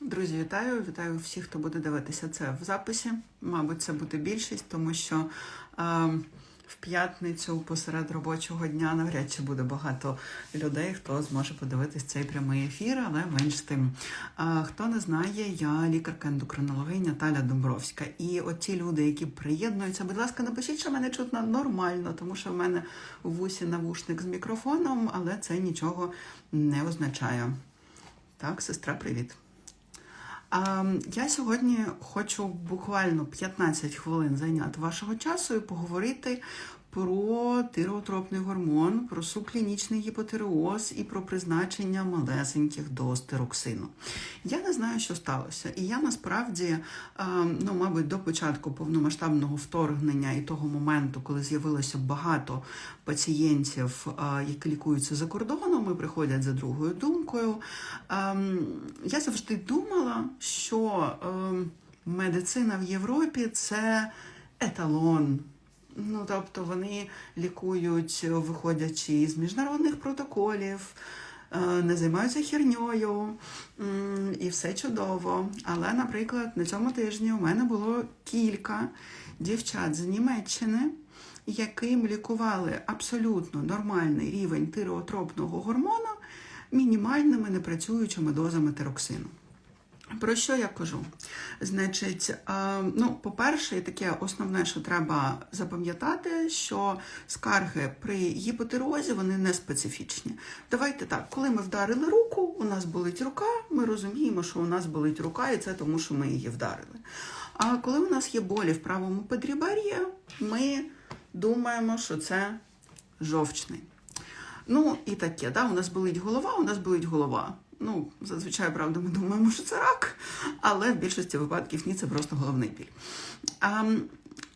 Друзі, вітаю! Вітаю всіх, хто буде дивитися це в записі. Мабуть, це буде більшість, тому що е, в п'ятницю посеред робочого дня навряд чи буде багато людей, хто зможе подивитись цей прямий ефір, але менш тим. Е, хто не знає, я лікарка ендокринологиня Таля Домбровська. І от ті люди, які приєднуються, будь ласка, напишіть, що мене чутно нормально, тому що в мене у вусі навушник з мікрофоном, але це нічого не означає. Так, сестра, привіт. Я сьогодні хочу буквально 15 хвилин зайняти вашого часу і поговорити про тиреотропний гормон, про субклінічний гіпотиреоз і про призначення малесеньких доз тироксину. Я не знаю, що сталося. І я насправді, ну, мабуть, до початку повномасштабного вторгнення і того моменту, коли з'явилося багато пацієнтів, які лікуються за кордоном і приходять за другою думкою, я завжди думала, що медицина в Європі це еталон. Ну, тобто вони лікують, виходячи з міжнародних протоколів, не займаються херньою і все чудово. Але, наприклад, на цьому тижні у мене було кілька дівчат з Німеччини, яким лікували абсолютно нормальний рівень тиреотропного гормону мінімальними непрацюючими дозами тироксину. Про що я кажу? Значить, ну, по-перше, таке основне, що треба запам'ятати, що скарги при гіпотирозі вони не специфічні. Давайте так, коли ми вдарили руку, у нас болить рука, ми розуміємо, що у нас болить рука, і це тому, що ми її вдарили. А коли у нас є болі в правому подрібар'ї, ми думаємо, що це жовчний. Ну, і таке, да, у нас болить голова, у нас болить голова. Ну, зазвичай, правда, ми думаємо, що це рак, але в більшості випадків ні, це просто головний біль. А,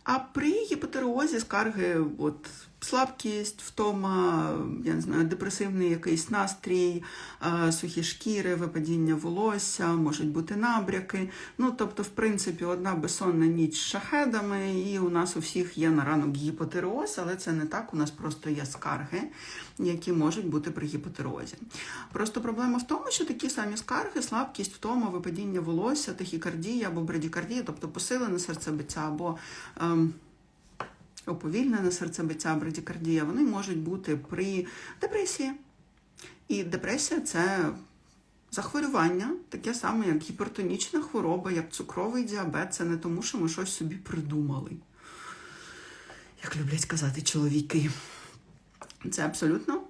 а при гіпотереозі скарги, от слабкість, втома, я не знаю, депресивний якийсь настрій, сухі шкіри, випадіння волосся, можуть бути набряки. Ну, тобто, в принципі, одна безсонна ніч з шахедами, і у нас у всіх є на ранок гіпотереоз, але це не так. У нас просто є скарги, які можуть бути при гіпотереозі. Просто проблема в тому, що такі самі скарги, слабкість, втома, випадіння волосся, тахікардія або брадікардія, тобто посилене серцебиття або. Ем, уповільнене серцебиття, брадікардія, вони можуть бути при депресії. І депресія це захворювання, таке саме, як гіпертонічна хвороба, як цукровий діабет. Це не тому, що ми щось собі придумали. Як люблять казати чоловіки. Це абсолютно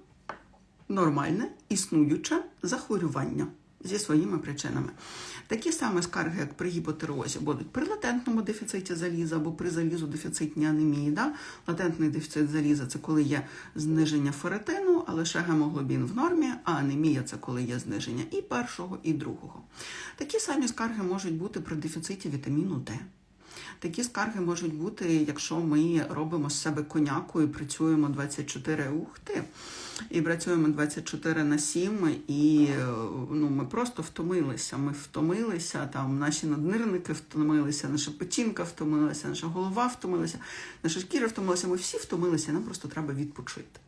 нормальне, існуюче захворювання зі своїми причинами. Такі самі скарги, як при гіпотерозі, будуть при латентному дефіциті заліза або при залізодефіцитній анемії. Да? Латентний дефіцит заліза це коли є зниження феретину, а лише гемоглобін в нормі, а анемія це коли є зниження і першого, і другого. Такі самі скарги можуть бути при дефіциті вітаміну Д. Такі скарги можуть бути, якщо ми робимо з себе коняку і працюємо 24 ух ти, і працюємо 24 на 7, і ну, ми просто втомилися. Ми втомилися, там наші наднирники втомилися, наша печінка втомилася, наша голова втомилася, наша шкіра втомилася. Ми всі втомилися, нам просто треба відпочити.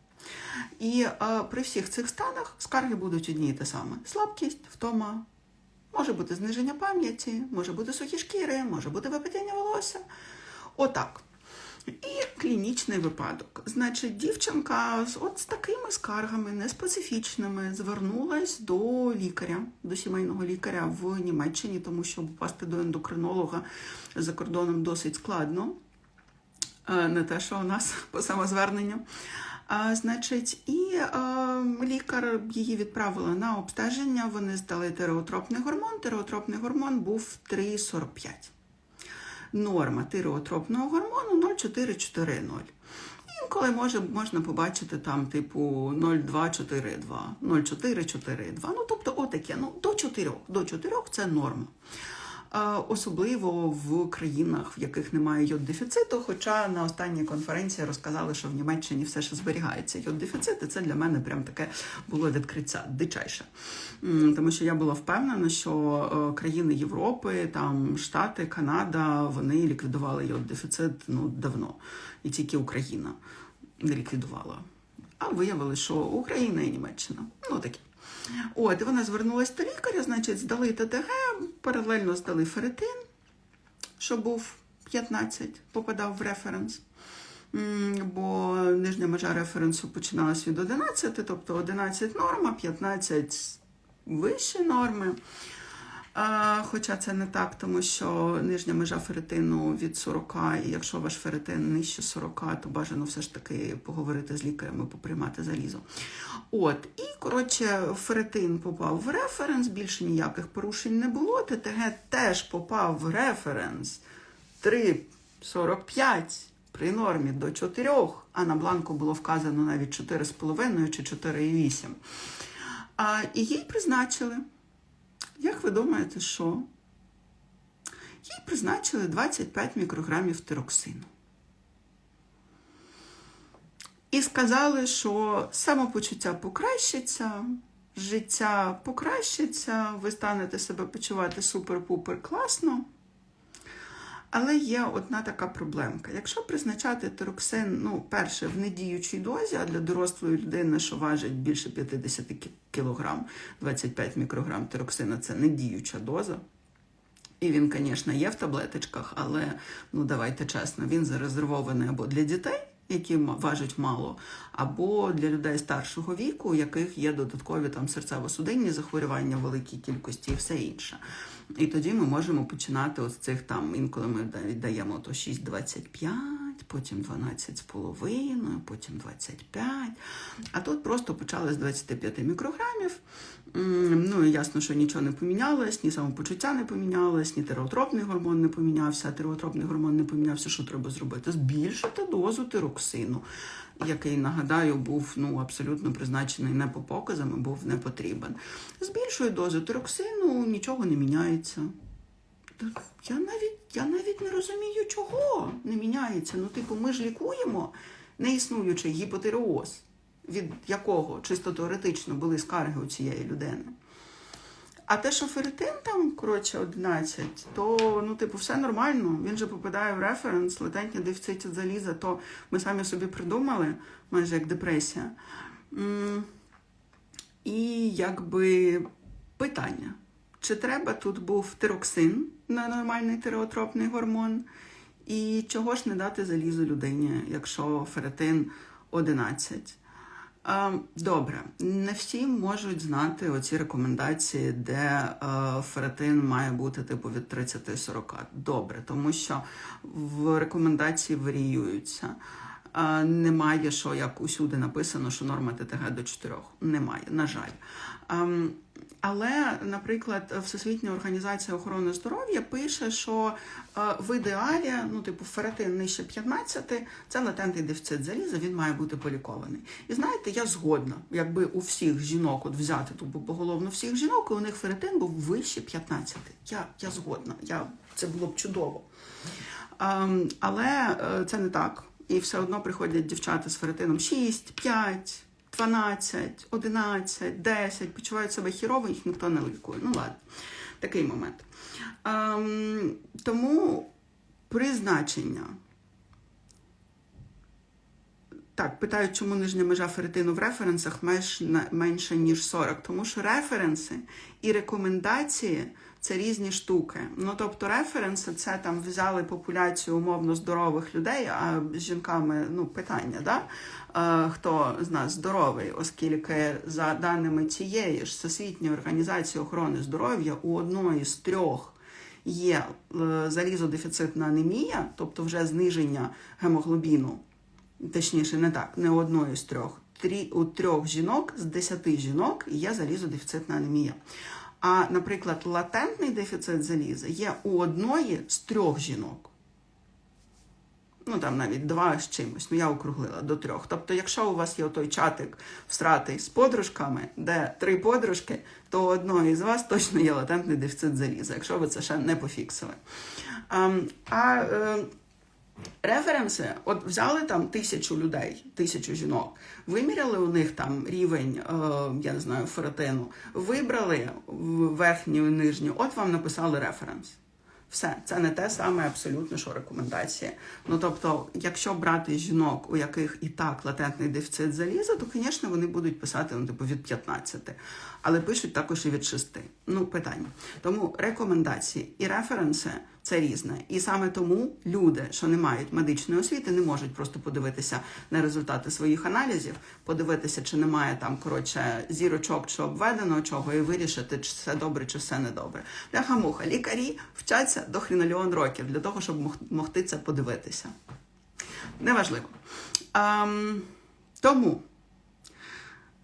І а, при всіх цих станах скарги будуть одні і те саме: слабкість, втома. Може бути зниження пам'яті, може бути сухі шкіри, може бути випадіння волосся. Отак. І клінічний випадок. Значить, дівчинка з от з такими скаргами неспецифічними звернулась до лікаря, до сімейного лікаря в Німеччині, тому що попасти до ендокринолога за кордоном досить складно. Е, не те, що у нас по самозверненню. А, Значить, і а, лікар її відправила на обстеження. Вони здали тиреотропний гормон. Тиреотропний гормон був 3,45. Норма тиреотропного гормону 0,440. Інколи може, можна побачити там, типу, 0,242, 0,442. Ну, тобто, отаке, ну, до 4. До 4 це норма особливо в країнах, в яких немає йод-дефіциту. Хоча на останній конференції розказали, що в Німеччині все ще зберігається йод-дефіцит, і це для мене прям таке було відкриття дичайше. Тому що я була впевнена, що е, країни Європи, там Штати, Канада, вони ліквідували йод-дефіцит ну давно, і тільки Україна не ліквідувала. А виявилося, що Україна і Німеччина. Ну такі. От, вона звернулася до лікаря, значить, здали ТТГ, паралельно здали ферритин, що був 15, попадав в референс. Бо нижня межа референсу починалась від 11, тобто 11 норма, 15 вищі норми. Хоча це не так, тому що нижня межа ферритину від 40, і якщо ваш ферритин нижче 40, то бажано все ж таки поговорити з лікарем і поприймати залізо. От, і коротше, ферритин попав в референс, більше ніяких порушень не було. ТТГ теж попав в референс 3,45 при нормі до 4, а на бланку було вказано навіть 4,5 чи 4,8. А, і їй призначили. Як ви думаєте, що? Їй призначили 25 мікрограмів тироксину. І сказали, що самопочуття покращиться, життя покращиться, ви станете себе почувати супер-пупер класно. Але є одна така проблемка. Якщо призначати тороксин, ну, перше, в недіючій дозі, а для дорослої людини, що важить більше 50 кг, 25 мікрограм тероксина, це недіюча доза. І він, звісно, є в таблеточках, але ну давайте чесно, він зарезервований або для дітей, які важать мало, або для людей старшого віку, у яких є додаткові там серцево-судинні захворювання великій кількості і все інше. І тоді ми можемо починати з цих там, інколи ми віддаємо то 6,25, потім 12,5, потім 25. А тут просто почали з 25 мікрограмів. Ну ясно, що нічого не помінялось, ні самопочуття не помінялось, ні тиреотропний гормон не помінявся, а тиреотропний гормон не помінявся. Що треба зробити? Збільшити дозу тироксину, який, нагадаю, був ну, абсолютно призначений не по показам, а був не потрібен. Збільшує дозу тироксину, нічого не міняється. Я навіть я навіть не розумію, чого не міняється. Ну, типу, ми ж лікуємо неіснуючий гіпотиреоз від якого чисто теоретично були скарги у цієї людини. А те, що ферритин там, коротше, 11, то, ну, типу, все нормально. Він же попадає в референс, латентні дефіциті заліза, то ми самі собі придумали, майже як депресія. І якби питання: чи треба тут був тироксин на нормальний тиреотропний гормон? І чого ж не дати залізу людині, якщо ферритин 11? Добре, не всі можуть знати оці рекомендації, де е, ферритин має бути типу від 30-40. Добре, тому що в рекомендації варіюються. Немає, що як усюди написано, що норма ТТГ до 4. Немає, на жаль. Але, наприклад, Всесвітня організація охорони здоров'я пише, що в ідеалі, ну, типу, ферритин нижче 15 це латентний дефіцит заліза, він має бути полікований. І знаєте, я згодна, якби у всіх жінок от взяти ту поголовно всіх жінок, і у них ферритин був вище 15. Я я згодна, я, це було б чудово. Але е, це не так. І все одно приходять дівчата з ферритином 6, 5, 12, 11, 10, почувають себе хірово, їх ніхто не лікує. Ну ладно, такий момент. Ем, тому призначення. Так, питають, чому нижня межа ферритину в референсах менш, менше, ніж 40. Тому що референси і рекомендації це різні штуки. Ну, тобто, референси це там взяли популяцію умовно здорових людей, а з жінками ну, питання, да? Е, хто з нас здоровий, оскільки за даними цієї ж Всесвітньої організації охорони здоров'я у одної з трьох є е, залізодефіцитна анемія, тобто вже зниження гемоглобіну, точніше, не так, не одної з трьох. У трьох жінок з десяти жінок є залізодефіцитна анемія. А, наприклад, латентний дефіцит заліза є у одної з трьох жінок. Ну, там навіть два з чимось, ну я округлила до трьох. Тобто, якщо у вас є той чатик всратий з подружками, де три подружки, то у одної з вас точно є латентний дефіцит заліза, якщо ви це ще не пофіксили. А, а е, Референси, от взяли там тисячу людей, тисячу жінок, виміряли у них там рівень, е, я не знаю, ферритину, вибрали верхню і нижню, от вам написали референс. Все, це не те саме абсолютно, що рекомендації. Ну тобто, якщо брати жінок, у яких і так латентний дефіцит заліза, то, звісно, вони будуть писати ну, типу, від 15, але пишуть також і від 6. Ну, питання. Тому рекомендації і референси це різне. І саме тому люди, що не мають медичної освіти, не можуть просто подивитися на результати своїх аналізів, подивитися, чи немає там коротше зірочок чи обведеного чого, і вирішити, чи все добре, чи все недобре. Бляха-муха, лікарі вчаться до хрінольон років для того, щоб могти це подивитися. Неважливо. Ем, тому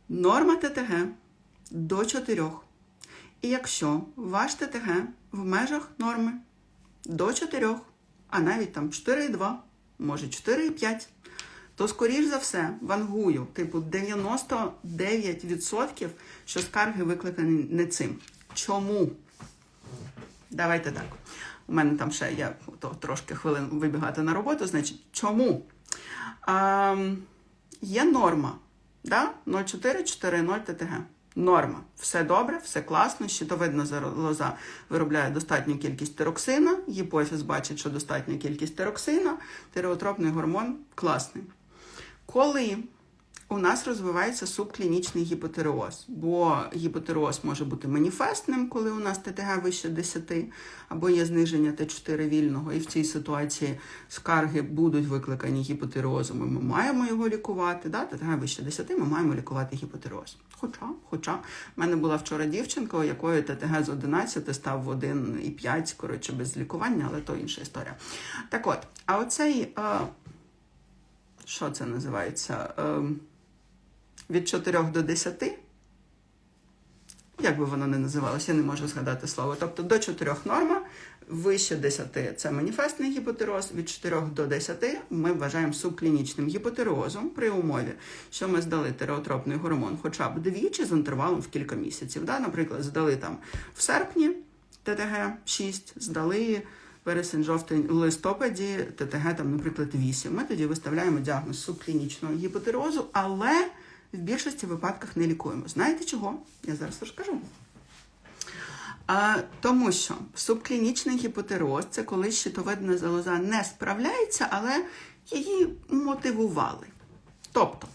норма ТТГ до 4. І якщо ваш ТТГ в межах норми до 4, а навіть там 4,2, може 4,5, то, скоріш за все, вангую, типу 99%, що скарги викликані не цим. Чому? Давайте так. У мене там ще є то, трошки хвилин вибігати на роботу. Значить, чому? А, є норма. Да? 0,440 ТТГ. Норма. Все добре, все класно. Щитовидна лоза виробляє достатню кількість тироксина. Гіпофіз бачить, що достатня кількість тироксина. Тиреотропний гормон класний. Коли у нас розвивається субклінічний гіпотереоз, бо гіпотереоз може бути маніфестним, коли у нас ТТГ вище 10, або є зниження Т4 вільного, і в цій ситуації скарги будуть викликані гіпотереозом, і ми маємо його лікувати. Да? ТТГ вище 10, ми маємо лікувати гіпотереоз. Хоча, хоча, в мене була вчора дівчинка, у якої ТТГ з 11 став в 1,5, коротше, без лікування, але то інша історія. Так от, а оцей. Е, що це називається? Ем, від 4 до 10. Як би воно не називалося, я не можу згадати слово. Тобто до 4 норма, вище 10 це маніфестний гіпотероз, від 4 до 10 ми вважаємо субклінічним гіпотерозом при умові, що ми здали тиреотропний гормон хоча б двічі з інтервалом в кілька місяців. Да? Наприклад, здали там в серпні ТТГ 6, здали вересень, жовтень, в листопаді ТТГ, там, наприклад, 8. Ми тоді виставляємо діагноз субклінічного гіпотерозу, але в більшості випадках не лікуємо. Знаєте чого? Я зараз розкажу. А, тому що субклінічний гіпотероз це коли щитовидна залоза не справляється, але її мотивували. Тобто,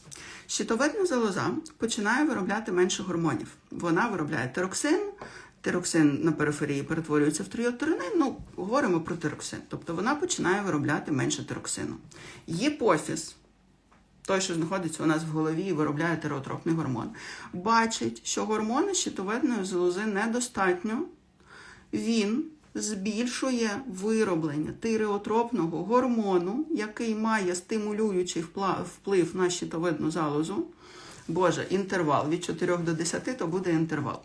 щитовидна залоза починає виробляти менше гормонів. Вона виробляє тироксин, Тироксин на периферії перетворюється в тріотеринин, ну, говоримо про тироксин. Тобто вона починає виробляти менше тироксину. Єпофіз, той, що знаходиться у нас в голові і виробляє тиреотропний гормон, бачить, що гормони щитовидної залози недостатньо. Він збільшує вироблення тиреотропного гормону, який має стимулюючий вплив на щитовидну залозу. Боже, інтервал від 4 до 10 то буде інтервал.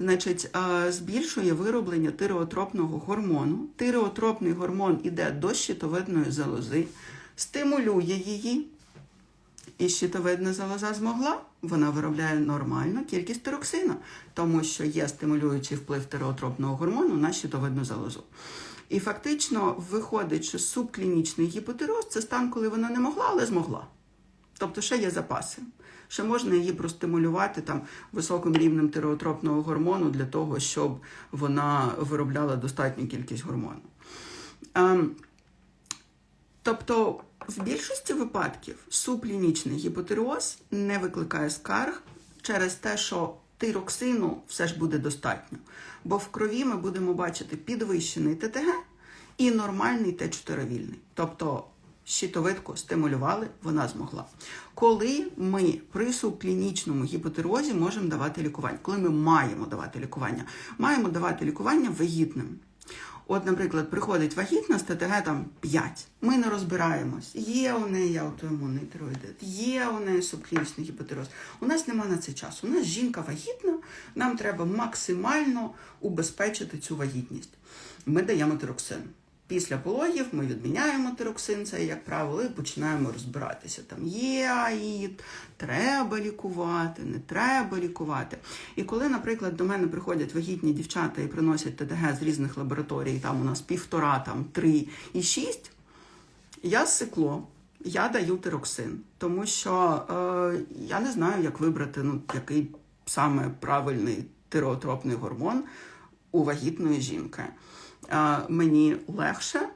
Значить, збільшує вироблення тиреотропного гормону. Тиреотропний гормон іде до щитовидної залози, стимулює її. І щитовидна залоза змогла, вона виробляє нормальну кількість тироксину, тому що є стимулюючий вплив тиреотропного гормону на щитовидну залозу. І фактично виходить, що субклінічний гіпотероз це стан, коли вона не могла, але змогла. Тобто ще є запаси. Ще можна її простимулювати там високим рівнем тиреотропного гормону для того, щоб вона виробляла достатню кількість гормону. Ем, тобто, в більшості випадків субклінічний гіпотереоз не викликає скарг через те, що тироксину все ж буде достатньо. Бо в крові ми будемо бачити підвищений ТТГ і нормальний Т4 вільний. Тобто щитовидку стимулювали, вона змогла. Коли ми при субклінічному гіпотерозі можемо давати лікування, коли ми маємо давати лікування, маємо давати лікування вагітним. От, наприклад, приходить вагітна з там 5. Ми не розбираємось. Є у неї аутоімунний тироїдит, є у неї субклінічний гіпотероз. У нас нема на це часу. У нас жінка вагітна, нам треба максимально убезпечити цю вагітність. Ми даємо тироксин. Після пологів ми відміняємо тироксин, це, як правило, і починаємо розбиратися. Там є аїд, треба лікувати, не треба лікувати. І коли, наприклад, до мене приходять вагітні дівчата і приносять ТТГ з різних лабораторій, там у нас півтора, там три і шість, я зсекло, я даю тироксин, тому що е, я не знаю, як вибрати, ну, який саме правильний тиреотропний гормон у вагітної жінки. Мені легше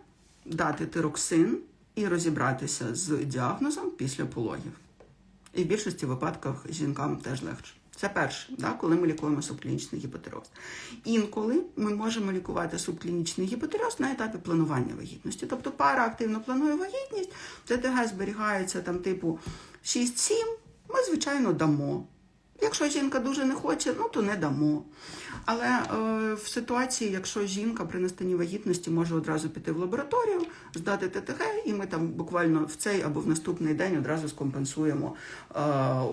дати тироксин і розібратися з діагнозом після пологів. І в більшості випадків жінкам теж легше. Це перше, да, коли ми лікуємо субклінічний гіпотероз. Інколи ми можемо лікувати субклінічний гіпотероз на етапі планування вагітності. Тобто пара активно планує вагітність, ТТГ зберігається там типу 6-7, ми, звичайно, дамо. Якщо жінка дуже не хоче, ну то не дамо. Але е, в ситуації, якщо жінка при настанні вагітності може одразу піти в лабораторію, здати ТТГ, і ми там буквально в цей або в наступний день одразу скомпенсуємо е,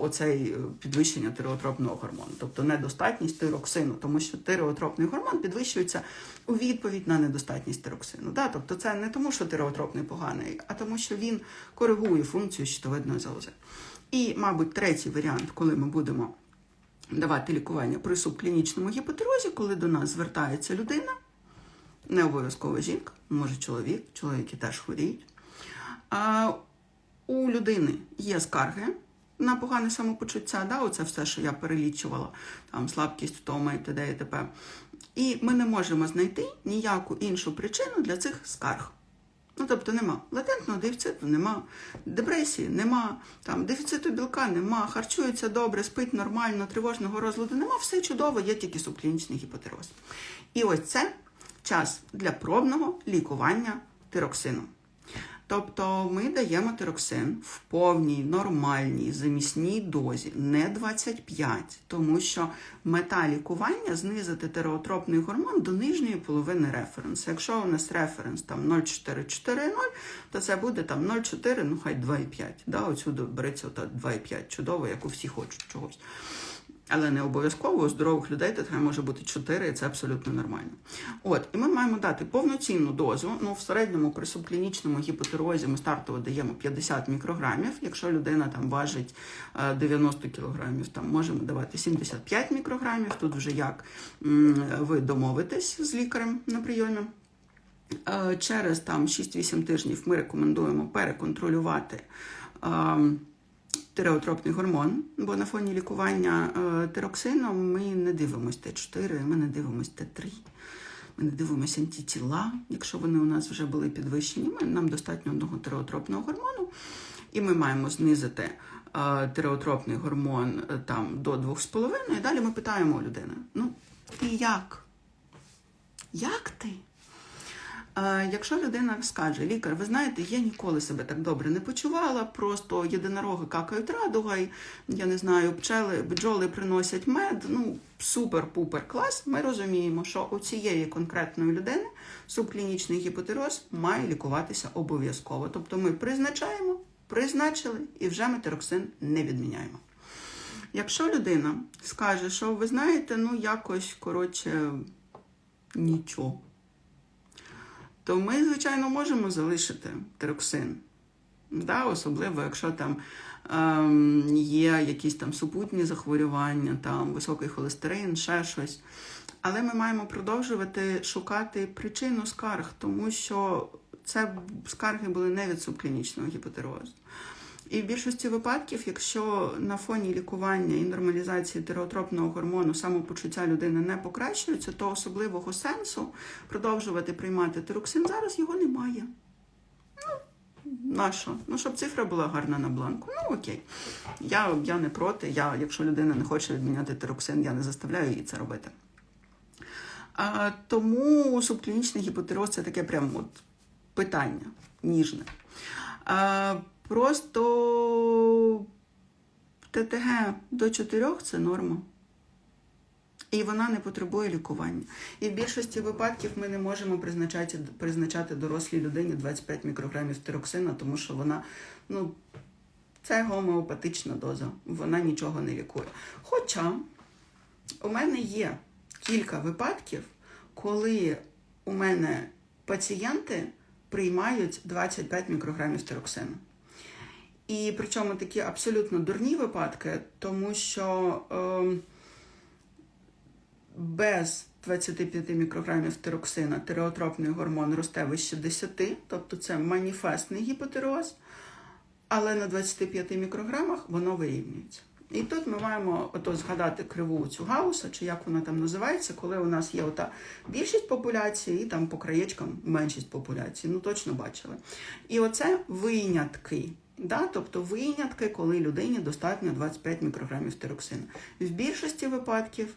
оцей підвищення тиреотропного гормону, тобто недостатність тироксину, тому що тиреотропний гормон підвищується у відповідь на недостатність тироксину. Да? Тобто це не тому, що тиреотропний поганий, а тому, що він коригує функцію щитовидної залози. І, мабуть, третій варіант, коли ми будемо давати лікування при субклінічному гіпотерозі, коли до нас звертається людина, не обов'язково жінка, може чоловік, чоловіки теж хворіють. А, у людини є скарги на погане самопочуття, да, оце все, що я перелічувала, там слабкість, втома і т.д. і т.п. І ми не можемо знайти ніяку іншу причину для цих скарг. Ну, тобто нема латентного дефіциту, нема депресії, нема там дефіциту білка, нема, харчується добре, спить нормально, тривожного розладу, нема, все чудово, є тільки субклінічний гіпотероз. І ось це час для пробного лікування тироксином. Тобто ми даємо тироксин в повній нормальній замісній дозі, не 25, тому що мета лікування знизити тиреотропний гормон до нижньої половини референсу. Якщо у нас референс там 0,440, то це буде там 0,4, ну хай 2,5. Да, Отсюди береться ота 2,5 чудово, як у всі хочуть чогось. Але не обов'язково у здорових людей ТТГ може бути 4, і це абсолютно нормально. От, і ми маємо дати повноцінну дозу. Ну, в середньому при субклінічному гіпотерозі ми стартово даємо 50 мікрограмів. Якщо людина там важить е, 90 кілограмів, там можемо давати 75 мікрограмів. Тут вже як ви домовитесь з лікарем на прийомі. Е, Через там 6-8 тижнів ми рекомендуємо переконтролювати. Тиреотропний гормон, бо на фоні лікування е, тироксином ми не дивимося Т4, ми не дивимося Т3, ми не дивимося антитіла, якщо вони у нас вже були підвищені. Нам достатньо одного тиреотропного гормону, і ми маємо знизити е, тиреотропний гормон е, там, до 2,5, і далі ми питаємо у людини: ну, ти як? Як ти? Якщо людина скаже, лікар, ви знаєте, я ніколи себе так добре не почувала, просто єдинороги какають радугой, я не знаю, пчели, бджоли приносять мед, ну супер-пупер клас. Ми розуміємо, що у цієї конкретної людини субклінічний гіпотероз має лікуватися обов'язково. Тобто ми призначаємо, призначили і вже ми тироксин не відміняємо. Якщо людина скаже, що ви знаєте, ну якось коротше нічого то ми, звичайно, можемо залишити тироксин. Да, особливо, якщо там ем, є якісь там супутні захворювання, там високий холестерин, ще щось. Але ми маємо продовжувати шукати причину скарг, тому що це скарги були не від субклінічного гіпотерозу. І в більшості випадків, якщо на фоні лікування і нормалізації тиреотропного гормону самопочуття людини не покращується, то особливого сенсу продовжувати приймати тироксин зараз його немає. Ну, нащо? Ну, щоб цифра була гарна на бланку. Ну окей. Я, я не проти. Я, якщо людина не хоче відміняти тироксин, я не заставляю її це робити. А, тому субклінічний гіпотероз це таке прямо от питання ніжне. А, Просто ТТГ до 4 це норма. І вона не потребує лікування. І в більшості випадків ми не можемо призначати призначати дорослій людині 25 мікрограмів тироксина, тому що вона, ну, це гомеопатична доза, вона нічого не лікує. Хоча у мене є кілька випадків, коли у мене пацієнти приймають 25 мікрограмів тироксину. І причому такі абсолютно дурні випадки, тому що е, без 25 мікрограмів тироксина тиреотропний гормон росте вище 10, тобто це маніфестний гіпотероз, але на 25 мікрограмах воно вирівнюється. І тут ми маємо ото згадати криву цю гауса, чи як вона там називається, коли у нас є ота більшість популяції і там по краєчкам меншість популяції. Ну точно бачили. І оце винятки. Да? Тобто винятки, коли людині достатньо 25 мікрограмів тироксину. В більшості випадків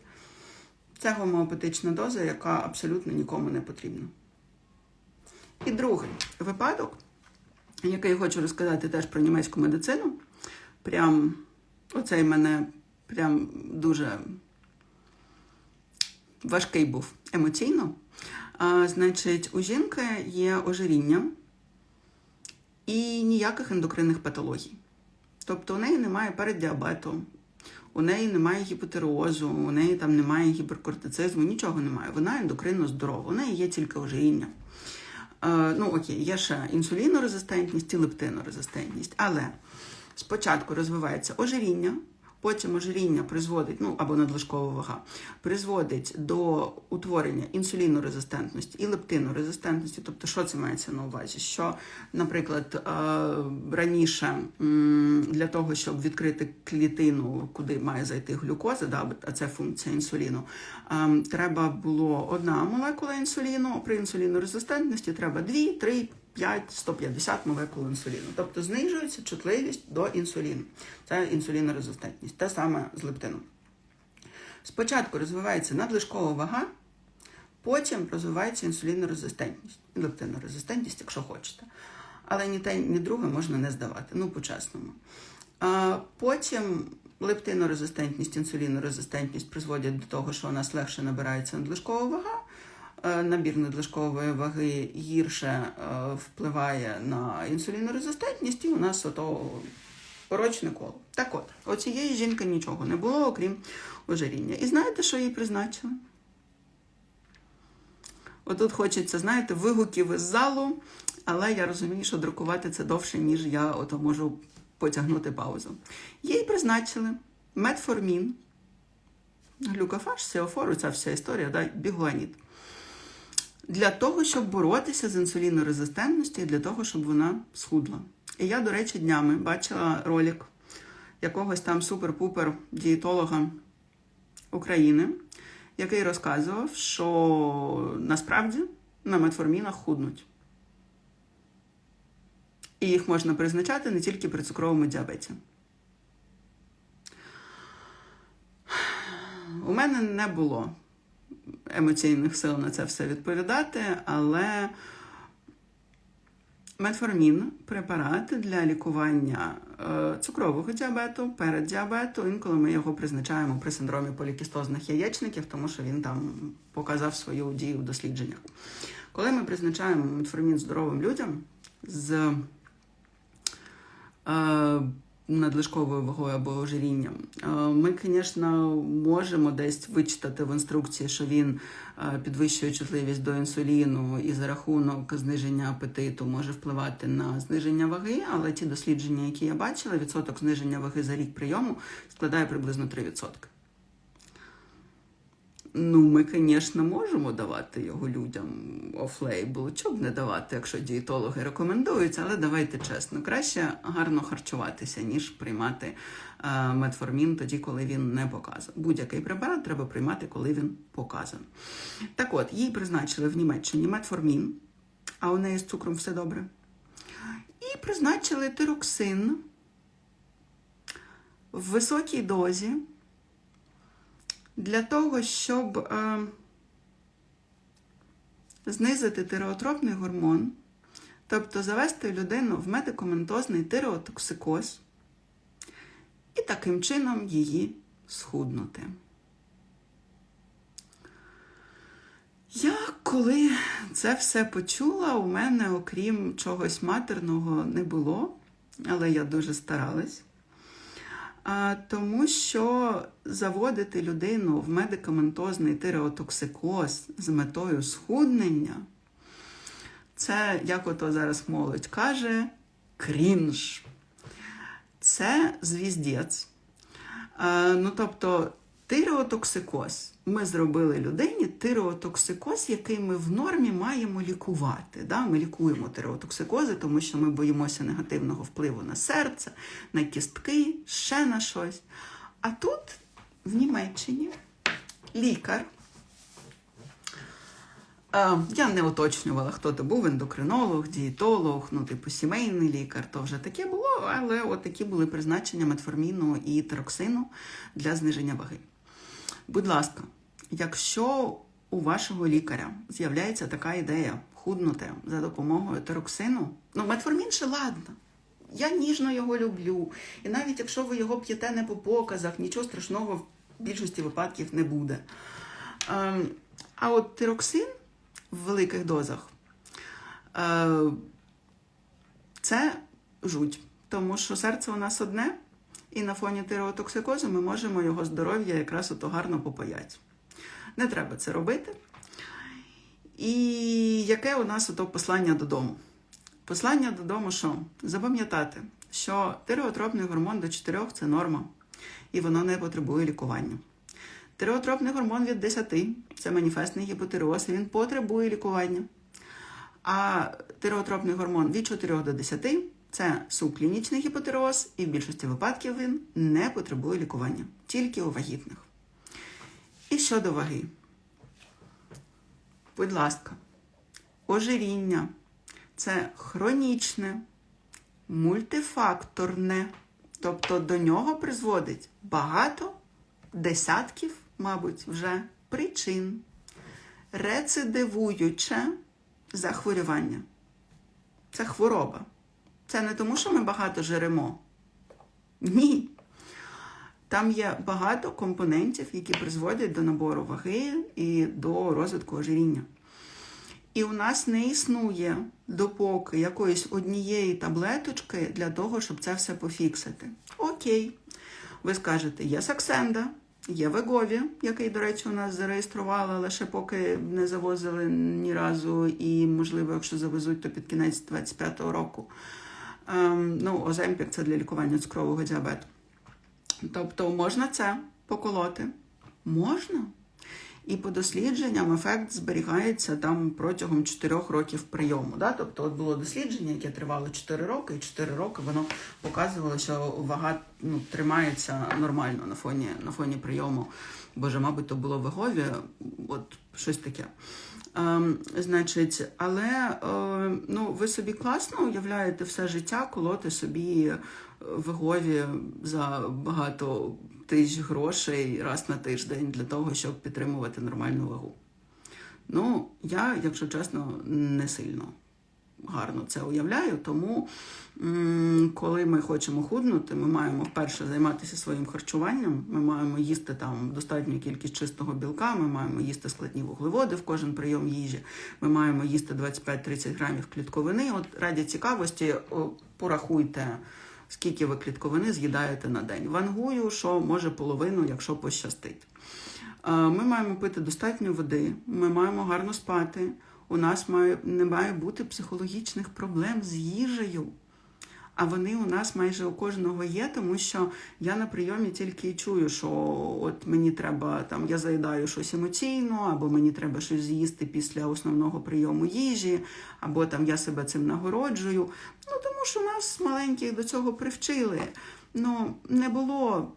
це гомеопатична доза, яка абсолютно нікому не потрібна. І другий випадок, який я хочу розказати теж про німецьку медицину. Прям оцей мене прям дуже важкий був емоційно. А, значить, у жінки є ожиріння і ніяких ендокринних патологій. Тобто у неї немає переддіабету, у неї немає гіпотерозу, у неї там немає гіперкортицизму, нічого немає. Вона ендокринно здорова, у неї є тільки ожиріння. Е, ну окей, є ще інсулінорезистентність і лептинорезистентність. Але спочатку розвивається ожиріння, потім ожиріння призводить, ну або надлишкова вага, призводить до утворення інсулінорезистентності і лептинорезистентності. Тобто, що це мається на увазі? Що, наприклад, е, раніше для того, щоб відкрити клітину, куди має зайти глюкоза, да, а це функція інсуліну, е, треба було одна молекула інсуліну. При інсулінорезистентності треба 2, 3, 5, 150 молекул інсуліну. Тобто знижується чутливість до інсуліну. Це інсулінорезистентність. Те саме з лептином. Спочатку розвивається надлишкова вага, потім розвивається інсулінорезистентність. Лептинорезистентність, якщо хочете. Але ні те, ні друге можна не здавати, ну по-чесному. Потім лептинорезистентність, інсулінорезистентність призводять до того, що у нас легше набирається надлишкова вага. Е, Набір надлишкової ваги гірше е, впливає на інсулінорезистентність, і у нас ото порочне коло. Так от, у цієї жінки нічого не було, окрім ожиріння. І знаєте, що їй призначили? Отут хочеться, знаєте, вигуків із залу, але я розумію, що друкувати це довше, ніж я ото можу потягнути паузу. Їй призначили метформін, глюкофаж, сеофор, ця вся історія, да, бігуаніт. Для того, щоб боротися з інсулінорезистентністю і для того, щоб вона схудла. І я, до речі, днями бачила ролик якогось там супер-пупер дієтолога України, який розказував, що насправді на метформінах худнуть. І їх можна призначати не тільки при цукровому діабеті. У мене не було емоційних сил на це все відповідати, але метформін препарат для лікування е, цукрового діабету, переддіабету. Інколи ми його призначаємо при синдромі полікістозних яєчників, тому що він там показав свою дію в дослідженнях. Коли ми призначаємо метформін здоровим людям з е, надлишковою вагою або ожирінням. Е, Ми, звісно, можемо десь вичитати в інструкції, що він е, підвищує чутливість до інсуліну і за рахунок зниження апетиту може впливати на зниження ваги, але ті дослідження, які я бачила, відсоток зниження ваги за рік прийому складає приблизно 3%. Ну, ми, звісно, можемо давати його людям офлейбл. Б не давати, якщо дієтологи рекомендують, але давайте чесно, краще гарно харчуватися, ніж приймати е, метформін тоді, коли він не показаний. Будь-який препарат треба приймати, коли він показаний. Так от, їй призначили в Німеччині метформін, а у неї з цукром все добре. І призначили тироксин в високій дозі для того, щоб е, знизити тиреотропний гормон, тобто завести людину в медикаментозний тиреотоксикоз і таким чином її схуднути. Я коли це все почула, у мене, окрім чогось матерного, не було, але я дуже старалась. Тому що заводити людину в медикаментозний тиреотоксикоз з метою схуднення, це, як ото зараз молодь каже, крінж. Це звіздець. Ну, тобто, тиреотоксикоз. Ми зробили людині тиреотоксикоз, який ми в нормі маємо лікувати. Да? Ми лікуємо тиреотоксикози, тому що ми боїмося негативного впливу на серце, на кістки, ще на щось. А тут, в Німеччині, лікар. Я не уточнювала, хто то був ендокринолог, дієтолог, ну, типу, сімейний лікар, то вже таке було, але от такі були призначення метформіну і тероксину для зниження ваги. Будь ласка, якщо у вашого лікаря з'являється така ідея худнути за допомогою тероксину, ну метформін ще ладно. Я ніжно його люблю. І навіть якщо ви його п'єте не по показах, нічого страшного в більшості випадків не буде. Ем, А от тироксин в великих дозах е, це жуть, тому що серце у нас одне, і на фоні тиреотоксикозу ми можемо його здоров'я якраз ото гарно попаять. Не треба це робити. І яке у нас ото послання додому? Послання додому, що запам'ятати, що тиреотропний гормон до 4 це норма, і воно не потребує лікування. Тиреотропний гормон від 10 це маніфестний гіпотиреоз, і він потребує лікування. А тиреотропний гормон від 4 до 10 це субклінічний гіпотиреоз, і в більшості випадків він не потребує лікування, тільки у вагітних. І щодо ваги. Будь ласка, ожиріння це хронічне, мультифакторне, тобто до нього призводить багато десятків, мабуть, вже причин, рецидивуюче захворювання. Це хвороба. Це не тому, що ми багато жиремо. Ні. Там є багато компонентів, які призводять до набору ваги і до розвитку ожиріння. І у нас не існує допоки якоїсь однієї таблеточки для того, щоб це все пофіксити. Окей, ви скажете, є Саксенда, є Вегові, який, до речі, у нас зареєстрували, ще поки не завозили ні разу, і, можливо, якщо завезуть, то під кінець 25-го року. Ем, ну, Оземпік це для лікування цукрового діабету. Тобто можна це поколоти? Можна. І по дослідженням ефект зберігається там протягом 4 років прийому. Да? Тобто от було дослідження, яке тривало 4 роки, і 4 роки воно показувало, що вага ну, тримається нормально на фоні, на фоні прийому. Боже, мабуть, то було вагові, от щось таке. Ем, значить, але е, ну, ви собі класно уявляєте все життя, колоти собі вагові за багато тисяч грошей раз на тиждень для того, щоб підтримувати нормальну вагу. Ну, я, якщо чесно, не сильно гарно це уявляю, тому коли ми хочемо худнути, ми маємо вперше займатися своїм харчуванням, ми маємо їсти там достатню кількість чистого білка, ми маємо їсти складні вуглеводи в кожен прийом їжі, ми маємо їсти 25-30 грамів клітковини. От раді цікавості, порахуйте. Скільки ви клітковини з'їдаєте на день? Вангую, що може половину, якщо пощастить. Е, Ми маємо пити достатньо води, ми маємо гарно спати. У нас має, не має бути психологічних проблем з їжею. А вони у нас майже у кожного є, тому що я на прийомі тільки чую, що от мені треба там, я заїдаю щось емоційно, або мені треба щось з'їсти після основного прийому їжі, або там я себе цим нагороджую. Ну тому що нас маленьких до цього привчили. Ну не було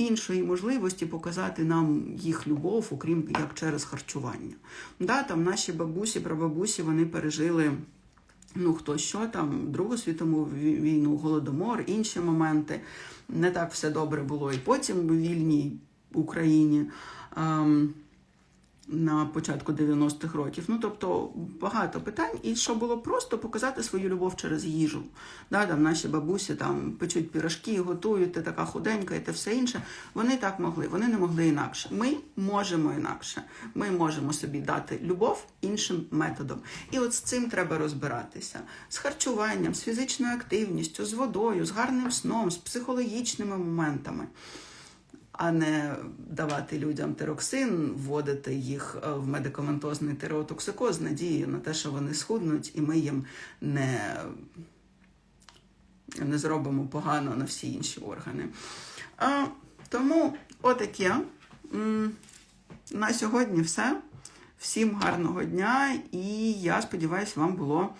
іншої можливості показати нам їх любов, окрім як через харчування. Да, там наші бабусі, прабабусі вони пережили. Ну, хто що там, Другу світову війну, голодомор, інші моменти. Не так все добре було і потім в вільній Україні. На початку 90-х років. Ну, тобто багато питань, і що було просто показати свою любов через їжу. Да, там Наші бабусі там печуть пірожки, готують, ти така худенька і те все інше. Вони так могли, вони не могли інакше. Ми можемо інакше. Ми можемо собі дати любов іншим методом. І от з цим треба розбиратися: з харчуванням, з фізичною активністю, з водою, з гарним сном, з психологічними моментами а не давати людям тироксин, вводити їх е, в медикаментозний тиреотоксикоз надією на те, що вони схуднуть, і ми їм не, не зробимо погано на всі інші органи. А, Тому отаке. На сьогодні все. Всім гарного дня, і я сподіваюся, вам було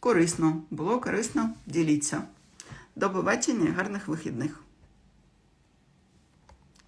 корисно. Було корисно, діліться. До побачення, гарних вихідних!